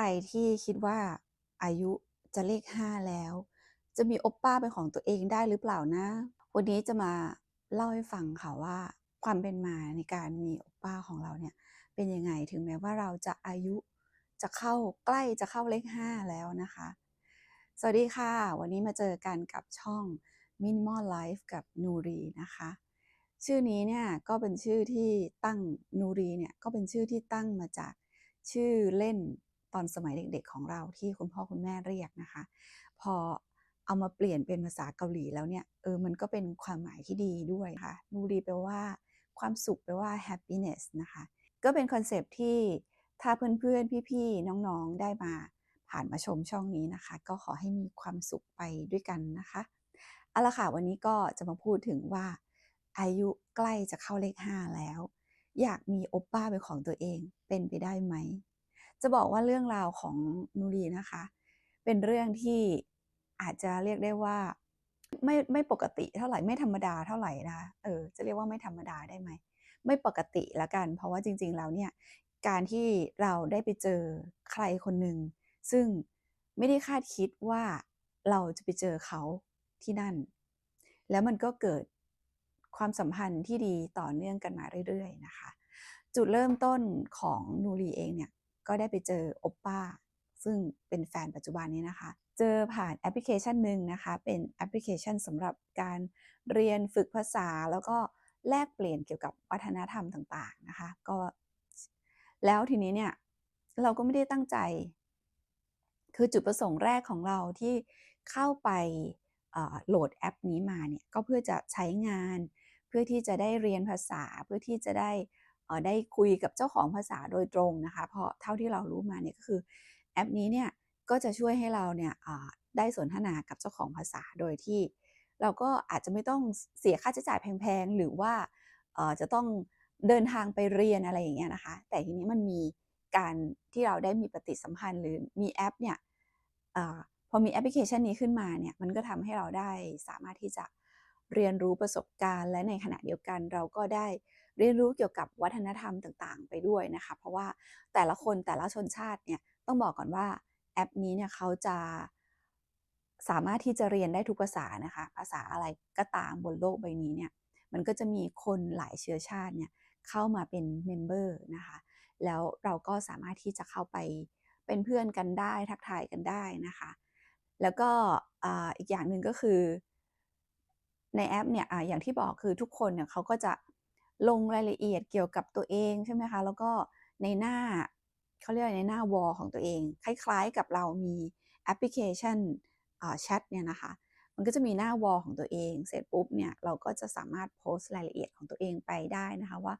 รที่คิดว่าอายุจะเลข5แล้ว จะมีโอปป้าเป็นของตัวเองได้หรือเปล่านะ วันนี้จะมาเล่าให้ฟังค่ะว่า ความเป็นมาในการมีโอปป้าของเราเนี่ยเป็นยังไงถึงแม้ว่าเราจะอายุจะเข้าใกล้จะเข้าเลข5แล้วนะคะ สวัสดีค่ะ วันนี้มาเจอกันกับช่อง Minimal Life กับนูรีนะคะ ชื่อนี้เนี่ยก็เป็นชื่อที่ตั้งนูรีเนี่ยก็เป็นชื่อที่ตั้งมาจากชื่อเล่น ตอนสมัยเด็กๆของเราที่คุณพ่อคุณแม่เรียกนะคะ พอเอามาเปลี่ยนเป็นภาษาเกาหลีแล้วเนี่ยเออมันก็เป็นความหมายที่ดีด้วยค่ะนูรีแปลว่าความสุขแปลว่า happiness นะคะก็เป็นคอนเซปที่ถ้าเพื่อนๆ พี่ๆ น้องๆ ได้มาผ่านมาชมช่องนี้นะคะ ก็ขอให้มีความสุขไปด้วยกันนะคะเอาละค่ะวันนี้ก็จะมาพูดถึงว่า อายุใกล้จะเข้าเลข 5 แล้ว อยากมีโอปป้าเป็นของตัวเองเป็นไปได้ไหม จะบอกว่าเรื่องราวของนูรีนะคะ เป็นเรื่องที่อาจจะเรียกได้ว่าไม่ไม่ปกติเท่าไหร่ไม่ธรรมดาเท่าไหร่นะคะเออจะเรียกว่าไม่ธรรมดาได้ไหมไม่ปกติละกัน เพราะว่าจริง ๆ แล้วเนี่ยการที่เราได้ไปเจอใครคนหนึ่งซึ่งไม่ได้คาดคิดว่าเราจะไปเจอเขาที่นั่น แล้วมันก็เกิดความสัมพันธ์ที่ดีต่อเนื่องกันมาเรื่อย ๆ นะคะ จุดเริ่มต้นของนูรีเองเนี่ย ก็ได้ไปเจอโอปป้าซึ่งเป็นแฟนปัจจุบันนี้นะคะ เจอผ่านแอปพลิเคชันหนึ่งนะคะ เป็นแอปพลิเคชันสำหรับการเรียนฝึกภาษา แล้วก็แลกเปลี่ยนเกี่ยวกับวัฒนธรรมต่างๆนะคะ ก็แล้วทีนี้เนี่ยเราก็ไม่ได้ตั้งใจ คือจุดประสงค์แรกของเราที่เข้าไปโหลดแอปนี้มาเนี่ยก็เพื่อจะใช้งาน เพื่อที่จะได้เรียนภาษาเพื่อที่จะได้ ได้คุยกับเจ้าของภาษาโดยตรงนะคะ เพราะเท่าที่เรารู้มาเนี่ยก็คือแอปนี้เนี่ยก็จะช่วยให้เราเนี่ยได้สนทนากับเจ้าของภาษาโดยที่ เราก็อาจจะไม่ต้องเสียค่าใช้จ่ายแพงๆ หรือว่าจะต้องเดินทางไปเรียนอะไรอย่างเงี้ยนะคะ แต่ทีนี้มันมีการที่เราได้มีปฏิสัมพันธ์หรือมีแอปเนี่ยอพอมีแอปพลิเคชันนี้ขึ้นมาเนี่ยมันก็ทำให้เราได้สามารถที่จะเรียนรู้ประสบการณ์ และในขณะเดียวกันเราก็ได้ เรียนรู้เกี่ยวกับวัฒนธรรมต่างๆ ไปด้วยนะคะ เพราะว่าแต่ละคนแต่ละชนชาติเนี่ยต้องบอกก่อนว่าแอปนี้เนี่ยเขาจะสามารถที่จะเรียนได้ทุกภาษานะคะ ภาษาอะไรก็ตามบนโลกใบนี้เนี่ยมันก็จะมีคนหลายเชื้อชาติเนี่ยเข้ามาเป็นเมมเบอร์นะคะ แล้วเราก็สามารถที่จะเข้าไปเป็นเพื่อนกันได้ทักทายกันได้นะคะ แล้วก็อีกอย่างหนึ่งก็คือในแอปเนี่ยออย่างที่บอกคือทุกคนเนี่ยเขาก็จะ ลงรายละเอียดเกี่ยวกับตัวเองใช่ไหมคะ แล้วก็ในหน้าเขาเรียกในหน้าวอลของตัวเอง คล้ายๆกับเรามีแอปพลิเคชันแชทเนี่ยนะคะ มันก็จะมีหน้าวอลของตัวเอง เสร็จปุ๊บเนี่ยเราก็จะสามารถโพสต์รายละเอียดของตัวเองไปได้นะคะว่า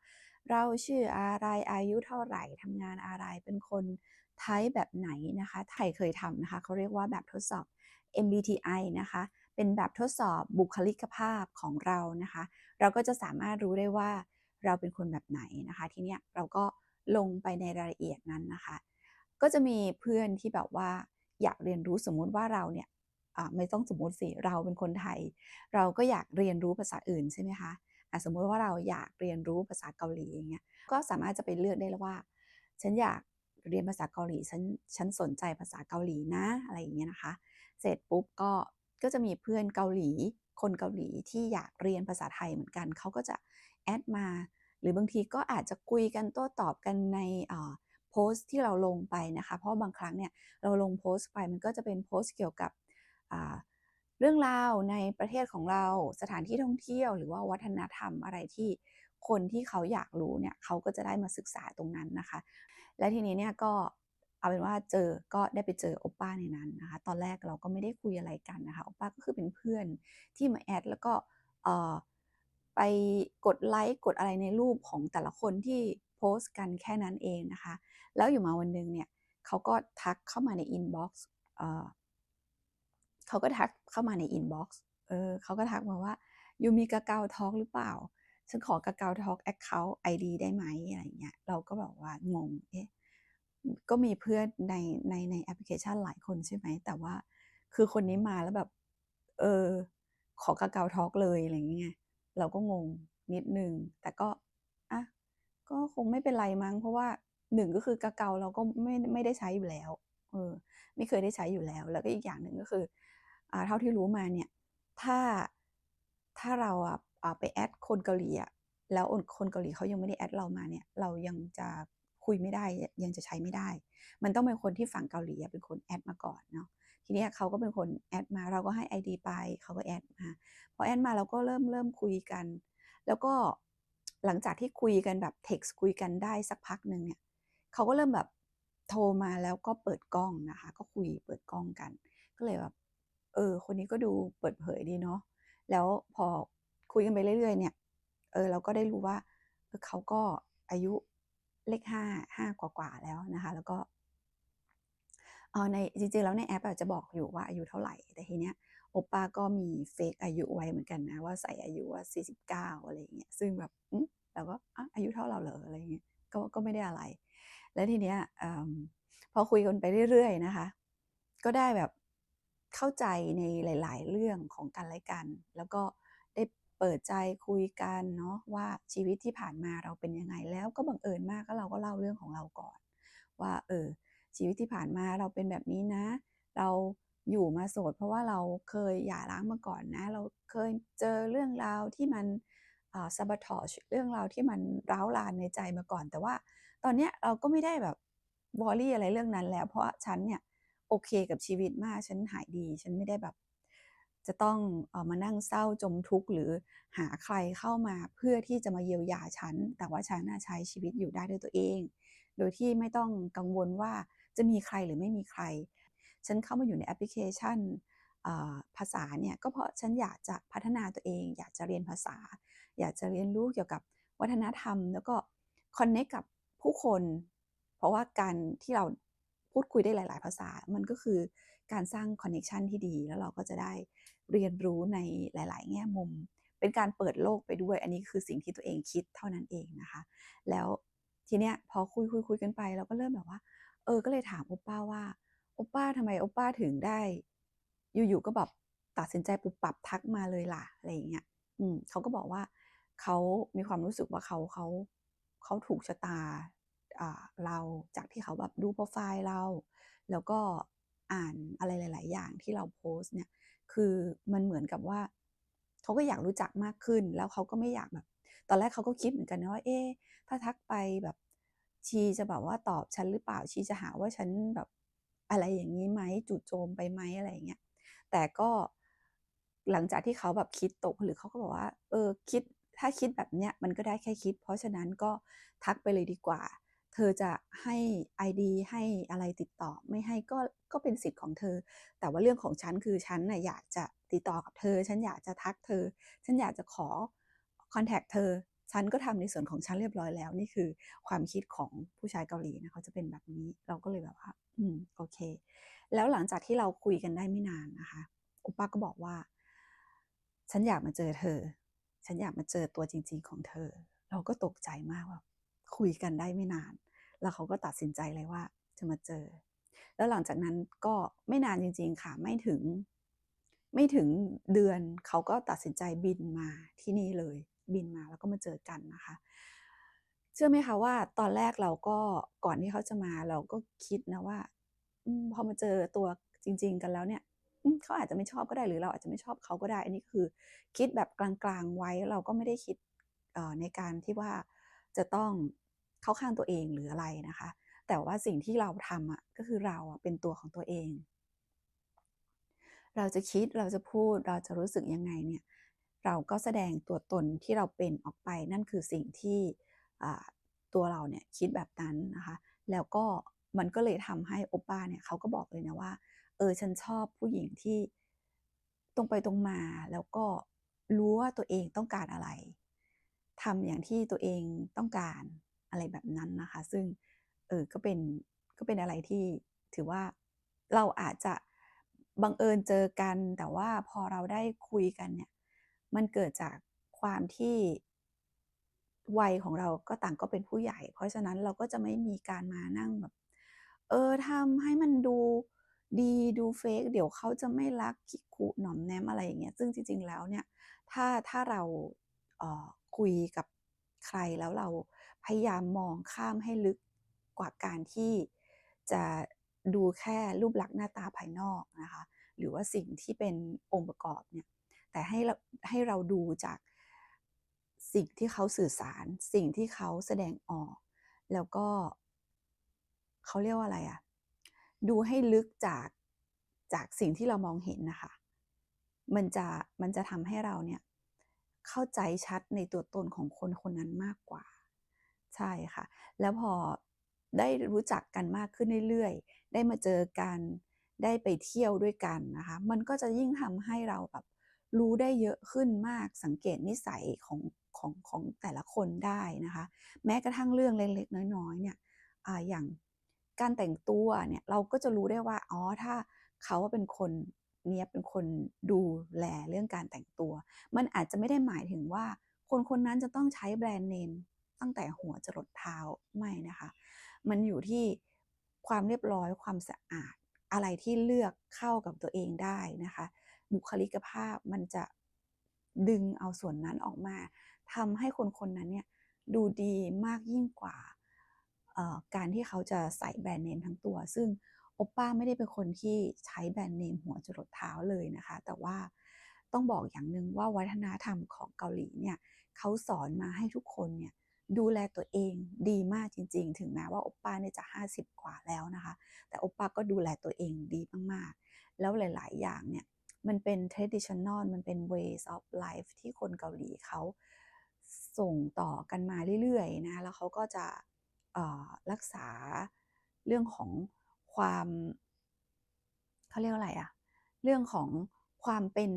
เราชื่ออะไรอายุเท่าไหร่ทำงานอะไรเป็นคนไทยแบบไหนนะคะไทยเคยทำนะคะเขาเรียกว่าแบบทดสอบ MBTI นะคะ เป็นแบบทดสอบบุคลิกภาพของเรานะคะ เราก็จะสามารถรู้ได้ว่าเราเป็นคนแบบไหนนะคะ ทีเนี้ยเราก็ลงไปในรายละเอียดนั้นนะคะ ก็จะมีเพื่อนที่แบบว่าอยากเรียนรู้สมมุติว่าเราเนี่ยไม่ต้องสมมติสิเราเป็นคนไทย เราก็อยากเรียนรู้ภาษาอื่นใช่ไหมคะสมมุติว่าเราอยากเรียนรู้ภาษาเกาหลีอย่างเงี้ยก็สามารถจะไปเลือกได้แล้วว่า ฉันอยากเรียนภาษาเกาหลีฉันฉันสนใจภาษาเกาหลีนะอะไรอย่างเงี้ยนะคะ เสร็จปุ๊บก็ ก็จะมีเพื่อนเกาหลี คนเกาหลีที่อยากเรียนภาษาไทยเหมือนกัน เขาก็จะแอดมา หรือบางทีก็อาจจะคุยกันโต้ตอบกันในโพสต์ที่เราลงไปนะคะ เพราะบางครั้งเนี่ยเราลงโพสต์ไปมันก็จะเป็นโพสต์เกี่ยวกับเรื่องราวในประเทศของเราสถานที่ท่องเที่ยวหรือว่าวัฒนธรรมอะไรที่คนที่เขาอยากรู้เนี่ยเขาก็จะได้มาศึกษาตรงนั้นนะคะ และทีนี้เนี่ยก็ เอาเป็นว่าเจอก็ได้ไปเจอโอป้าในนั้นนะคะ ตอนแรกเราก็ไม่ได้คุยอะไรกันนะคะโอป้าก็คือเป็นเพื่อนที่มาแอดแล้วก็ไปกดไลค์กดอะไรในรูปของแต่ละคนที่โพสต์กันแค่นั้นเองนะคะ แล้วอยู่มาวันนึงเนี่ยเขาก็ทักเข้ามาในอินบ็อกซ์เขาก็ทักเข้ามาในอินบ็อกซ์เออเขาก็ทักมาว่ายูมีกาเกาทอล์กหรือเปล่า ฉันขอกาเกาทอล์กแอคเคาท์ไอดีได้ไหมอะไรเงี้ย เราก็บอกว่างง เอ๊ะ ก็มีเพื่อนในในในแอปพลิเคชันหลายคนใช่ไหม แต่ว่าคือคนนี้มาแล้วแบบ เออ ขอกาเกาทอล์กเลยอะไรเงี้ยเราก็งงนิดนึง แต่ก็อะก็คงไม่เป็นไรมั้ง เพราะว่าหนึ่งก็คือกาเกาเราก็ไม่ไม่ได้ใช้อยู่แล้ว เออ ไม่เคยได้ใช้อยู่แล้ว แล้วก็อีกอย่างหนึ่งก็คือ อ่า เท่าที่รู้มาเนี่ย ถ้าถ้าเราอะอ่าไปแอดคนเกาหลีอะแล้วคนเกาหลีเขายังไม่ได้แอดเรามาเนี่ย เรายังจะ คุยไม่ได้ยังจะใช้ไม่ได้ มันต้องเป็นคนที่ฝั่งเกาหลีเป็นคนแอดมาก่อนเนาะทีนี้เขาก็เป็นคนแอดมาเราก็ให้ไอดีไปเขาก็แอดมาพอแอดมาเราก็เริ่มเริ่มคุยกัน แล้วก็หลังจากที่คุยกันแบบเท็กซ์คุยกันได้สักพักหนึ่งเนี่ยเขาก็เริ่มแบบโทรมาแล้วก็เปิดกล้องนะคะ ก็คุยเปิดกล้องกัน ก็เลยแบบเออ คนนี้ก็ดูเปิดเผยดีเนาะแล้วพอคุยกันไปเรื่อยๆ เนี่ยเออเราก็ได้รู้ว่าเขาก็อายุ เลข5 5กว่าๆแล้วนะคะ แล้วก็ในจริงๆแล้วในแอปอจะบอกอยู่ว่าอายุเท่าไหร่ แต่ทีเนี้ยโอปป้าก็มีเฟกอายุไว้เหมือนกันนะว่าใส่อายุว่า 49 อะไรอย่างเงี้ยซึ่งแบบเราก็อายุเท่าเราเหรอ?อะไรเงี้ยก็ก็ไม่ได้อะไร แล้วทีเนี้ยอพอคุยกันไปเรื่อยๆนะคะ ก็ได้แบบเข้าใจในหลาย ๆ เรื่องของกันและกัน แล้วก็ เปิดใจคุยกันเนาะว่าชีวิตที่ผ่านมาเราเป็นยังไงแล้วก็บังเอิญมากก็เราก็เล่าเรื่องของเราก่อน ว่าเออชีวิตที่ผ่านมาเราเป็นแบบนี้นะ เราอยู่มาโสด เพราะว่าเราเคยหย่าร้างมาก่อนนะ เราเคยเจอเรื่องราวที่มันอ่า sabotage เรื่องราวที่มันร้าวรานในใจมาก่อน แต่ว่าตอนเนี้ยเราก็ไม่ได้แบบ worry อะไรเรื่องนั้นแล้ว เพราะฉันเนี่ยโอเคกับชีวิตมากฉันหายดี ฉันไม่ได้แบบ จะต้องเอ่อมานั่งเศร้าจมทุกข์หรือหาใครเข้ามาเพื่อที่จะมาเยียวยาฉัน แต่ว่าฉันน่ะใช้ชีวิตอยู่ได้ด้วยตัวเอง โดยที่ไม่ต้องกังวลว่าจะมีใครหรือไม่มีใคร ฉันเข้ามาอยู่ในแอปพลิเคชันภาษาเนี่ยก็เพราะฉันอยากจะพัฒนาตัวเอง อยากจะเรียนภาษา อยากจะเรียนรู้เกี่ยวกับวัฒนธรรม แล้วก็คอนเน็กต์กับผู้คน เพราะว่าการที่เรา พูดคุยได้หลาย ๆ ภาษา มันก็คือการสร้างคอนเน็กชันที่ดี แล้วเราก็จะได้เรียนรู้ในหลาย ๆ แง่มุม เป็นการเปิดโลกไปด้วย อันนี้คือสิ่งที่ตัวเองคิดเท่านั้นเองนะคะ แล้วทีเนี้ยพอคุยๆๆกันไปเราก็เริ่มแบบว่า เออ ก็เลยถามโอป้าว่า โอป้าทำไมโอป้าถึงได้ อยู่ ๆ ก็แบบตัดสินใจปุบปับทักมาเลยล่ะ อะไรอย่างเงี้ย อืมเขาก็บอกว่าเขามีความรู้สึกว่าเขาเขาเขาถูกชะตา เราจากที่เขาแบบดูโพรไฟล์เรา แล้วก็อ่านอะไรหลาย ๆ อย่างที่เราโพสต์เนี่ย คือมันเหมือนกับว่า เขาก็อยากรู้จักมากขึ้น แล้วเขาก็ไม่อยากแบบ ตอนแรกเขาก็คิดเหมือนกันนะว่า เอ๊ถ้าทักไปแบบ ชีจะแบบว่าตอบฉันหรือเปล่า?ชีจะหาว่าฉันแบบอะไรอย่างงี้ไหม?จู่โจมไปไหม?อะไรอย่างเงี้ย แต่ก็หลังจากที่เขาแบบคิดตกผลึกเขาก็บอกว่า เออคิดถ้าคิดแบบเนี้ยมันก็ได้แค่คิด เพราะฉะนั้นก็ทักไปเลยดีกว่า เธอจะให้ไอดีให้อะไรติดต่อไม่ให้ก็ก็เป็นสิทธิ์ของเธอ แต่ว่าเรื่องของฉันคือฉันน่ะอยากจะติดต่อกับเธอ ฉันอยากจะทักเธอ ฉันอยากจะขอคอนแท็กต์เธอ ฉันก็ทำในส่วนของฉันเรียบร้อยแล้ว นี่คือความคิดของผู้ชายเกาหลีนะเขาจะเป็นแบบนี้เราก็เลยแบบว่า อืมโอเค แล้วหลังจากที่เราคุยกันได้ไม่นานนะคะอปป้าก็บอกว่า ฉันอยากมาเจอเธอ ฉันอยากมาเจอตัวจริง ๆ ของเธอ เราก็ตกใจมากว่าคุยกันได้ไม่นาน แล้วเขาก็ตัดสินใจเลยว่าจะมาเจอ แล้วหลังจากนั้นก็ไม่นานจริง ๆ ค่ะ ไม่ถึง ไม่ถึงเดือนเขาก็ตัดสินใจบินมาที่นี่เลย บินมาแล้วก็มาเจอกันนะคะ เชื่อไหมคะว่า ตอนแรกเราก็ก่อนที่เขาจะมาเราก็คิดนะว่าอพอมาเจอตัวจริง ๆ กันแล้วเนี่ยเขาอาจจะไม่ชอบก็ได้หรือเราอาจจะไม่ชอบเขาก็ได้ อันนี้คือ คิดแบบกลางๆไว้เราก็ไม่ได้คิดในการที่ว่าจะต้อง เข้าข้างตัวเองหรืออะไรนะคะ แต่ว่าสิ่งที่เราทำอะก็คือเราอะเป็นตัวของตัวเอง เราจะคิดเราจะพูดเราจะรู้สึกยังไงเนี่ยเราก็แสดงตัวตนที่เราเป็นออกไปนั่นคือสิ่งที่ตัวเราเนี่ยคิดแบบนั้นนะคะ แล้วก็มันก็เลยทำให้โอป้าเนี่ยเขาก็บอกเลยนะว่า เออฉันชอบผู้หญิงที่ตรงไปตรงมา แล้วก็รู้ว่าตัวเองต้องการอะไรทำอย่างที่ตัวเองต้องการ อะไรแบบนั้นนะคะ ซึ่งเออก็เป็นก็เป็นอะไรที่ถือว่าเราอาจจะบังเอิญเจอกัน แต่ว่าพอเราได้คุยกันเนี่ย มันเกิดจากความที่วัยของเราก็ต่างก็เป็นผู้ใหญ่ เพราะฉะนั้นเราก็จะไม่มีการมานั่งแบบ เออทำให้มันดูดีดู fake เดี๋ยวเขาจะไม่รักคิกคุหน่อมแนมอะไรอย่างเงี้ยซึ่งจริง ๆ แล้วเนี่ย ถ้าถ้าเราเออคุยกับ ใครแล้วเราพยายามมองข้ามให้ลึกกว่าการที่จะดูแค่รูปลักษณ์หน้าตาภายนอกนะคะหรือว่าสิ่งที่เป็นองค์ประกอบเนี่ยแต่ให้เราให้เราดูจากสิ่งที่เขาสื่อสาร สิ่งที่เขาแสดงออก แล้วก็เขาเรียกว่าอะไรอะดูให้ลึกจากจากสิ่งที่เรามองเห็นนะคะ มันจะมันจะทำให้เราเนี่ย เข้าใจชัดในตัวตนของคนคนนั้นมากกว่า ใช่ค่ะ แล้วพอได้รู้จักกันมากขึ้นเรื่อยๆ ได้มาเจอกันได้ไปเที่ยวด้วยกันนะคะ มันก็จะยิ่งทำให้เราแบบรู้ได้เยอะขึ้นมากสังเกตนิสัยของของของแต่ละคนได้นะคะ แม้กระทั่งเรื่องเล็กๆ น้อยๆเนี่ยออย่างการแต่งตัวเนี่ยเราก็จะรู้ได้ว่าอ๋อถ้าเขาเป็นคน เนี้ยเป็นคนดูแลเรื่องการแต่งตัว มันอาจจะไม่ได้หมายถึงว่า คนคนนั้นจะต้องใช้แบรนด์เนมตั้งแต่หัวจรดเท้าไม่นะคะ มันอยู่ที่ความเรียบร้อยความสะอาด อะไรที่เลือกเข้ากับตัวเองได้นะคะ บุคลิกภาพมันจะดึงเอาส่วนนั้นออกมาทำให้คนคนนั้นเนี่ยดูดีมากยิ่งกว่าการที่เขาจะใส่แบรนด์เนมทั้งตัว ซึ่ง โอป้าไม่ได้เป็นคนที่ใช้แบรนด์เนมหัวจรดเท้าเลยนะคะ แต่ว่าต้องบอกอย่างหนึ่งว่าวัฒนธรรมของเกาหลีเนี่ยเขาสอนมาให้ทุกคนเนี่ยดูแลตัวเองดีมากจริง ๆ ถึงแม้ว่าโอป้าเนี่ยจะ 50 กว่าแล้วนะคะ แต่โอป้าก็ดูแลตัวเองดีมากๆ แล้วหลาย ๆ อย่างเนี่ยมันเป็น traditional มันเป็น ways of life ที่คนเกาหลีเขาส่งต่อกันมาเรื่อย ๆ นะ แล้วเขาก็จะรักษาเรื่องของ ความเขาเรียกอะไรอะเรื่องของความเป็น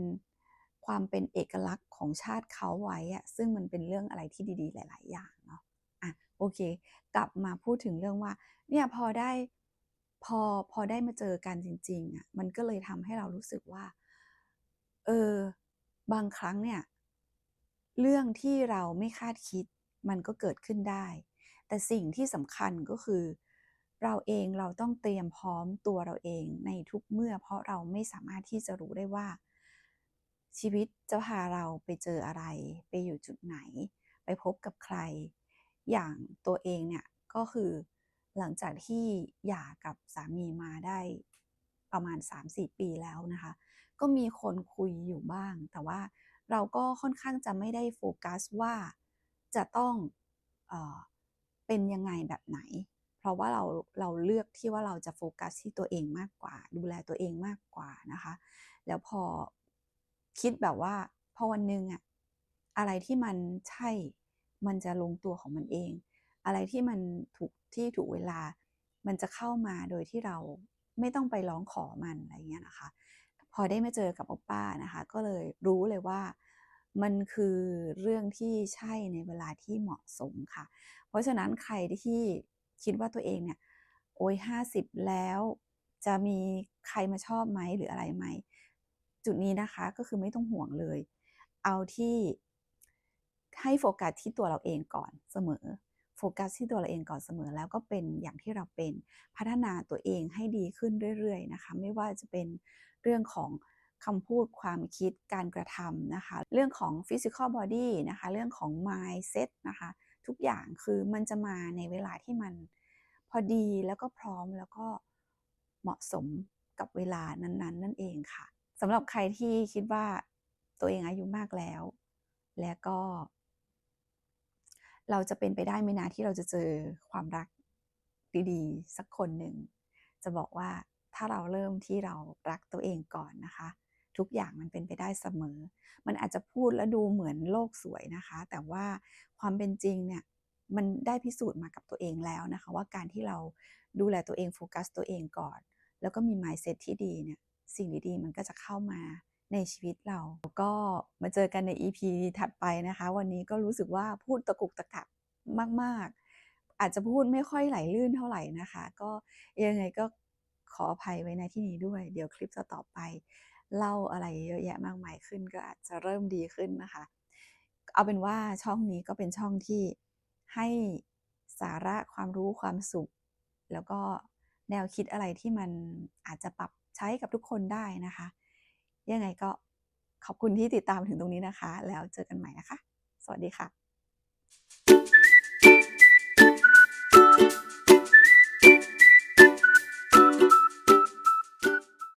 ความเป็นเอกลักษณ์ของชาติเขาไว้อะซึ่งมันเป็นเรื่องอะไรที่ดีๆ หลาย ๆ อย่างเนาะอะโอเค กลับมาพูดถึงเรื่องว่า เนี่ยพอได้พอพอได้มาเจอกันจริง ๆอะมันก็เลยทำให้เรารู้สึกว่า เออบางครั้งเนี่ย เรื่องที่เราไม่คาดคิดมันก็เกิดขึ้นได้ แต่สิ่งที่สำคัญก็คือ เราเองเราต้องเตรียมพร้อมตัวเราเองในทุกเมื่อ เพราะเราไม่สามารถที่จะรู้ได้ว่า ชีวิตจะพาเราไปเจออะไร ไปอยู่จุดไหน ไปพบกับใคร อย่างตัวเองเนี่ยก็คือหลังจากที่หย่ากับสามีมาได้ประมาณ 3-4 ปีแล้วนะคะ ก็มีคนคุยอยู่บ้าง แต่ว่าเราก็ค่อนข้างจะไม่ได้โฟกัสว่าจะต้องเออเป็นยังไงแบบไหน เพราะว่าเราเราเลือกที่ว่าเราจะโฟกัสที่ตัวเองมากกว่า ดูแลตัวเองมากกว่านะคะ แล้วพอคิดแบบว่าพอวันหนึ่งอะอะไรที่มันใช่มันจะลงตัวของมันเอง อะไรที่มันถูกที่ถูกเวลา มันจะเข้ามาโดยที่เราไม่ต้องไปร้องขอมันอะไรเงี้ยนะคะ พอได้มาเจอกับโอป้านะคะ ก็เลยรู้เลยว่ามันคือเรื่องที่ใช่ในเวลาที่เหมาะสมค่ะ เพราะฉะนั้นใครที่ คิดว่าตัวเองเนี่ยโอ้ยห้าสิบแล้วจะมีใครมาชอบไหมหรืออะไรไหม จุดนี้นะคะก็คือไม่ต้องห่วงเลย เอาที่ให้โฟกัสที่ตัวเราเองก่อนเสมอ โฟกัสที่ตัวเราเองก่อนเสมอแล้วก็เป็นอย่างที่เราเป็นพัฒนาตัวเองให้ดีขึ้นเรื่อยๆนะคะ ไม่ว่าจะเป็นเรื่องของคำพูดความคิดการกระทำนะคะ เรื่องของ physical body นะคะ เรื่องของ mindset นะคะ ทุกอย่างคือมันจะมาในเวลาที่มันพอดีแล้วก็พร้อมแล้วก็เหมาะสมกับเวลานั้นๆนั่นเองค่ะสำหรับใครที่คิดว่าตัวเองอายุมากแล้ว และก็ เราจะเป็นไปได้ไหมนะที่เราจะเจอความรักดีๆ สักคนหนึ่ง จะบอกว่าถ้าเราเริ่มที่เรารักตัวเองก่อนนะคะ ทุกอย่างมันเป็นไปได้เสมอ มันอาจจะพูดแล้วดูเหมือนโลกสวยนะคะ แต่ว่าความเป็นจริงเนี่ยมันได้พิสูจน์มากับตัวเองแล้วนะคะ ว่าการที่เราดูแลตัวเองโฟกัสตัวเองก่อน แล้วก็มี mindset ที่ดีเนี่ยสิ่งดีๆมันก็จะเข้ามาในชีวิตเราก็มาเจอกันใน EP ถัดไปนะคะ วันนี้ก็รู้สึกว่าพูดตะกุกตะกักมาก ๆ อาจจะพูดไม่ค่อยไหลลื่นเท่าไหร่นะคะ ก็ยังไงก็ขออภัยไว้ในที่นี้ด้วย เดี๋ยวคลิปจะต่อไป เล่าอะไรเยอะแยะมากมายขึ้นก็อาจจะเริ่มดีขึ้นนะคะ เอาเป็นว่าช่องนี้ก็เป็นช่องที่ให้สาระความรู้ความสุข แล้วก็แนวคิดอะไรที่มันอาจจะปรับใช้กับทุกคนได้นะคะ ยังไงก็ขอบคุณที่ติดตามถึงตรงนี้นะคะ แล้วเจอกันใหม่นะคะ สวัสดีค่ะ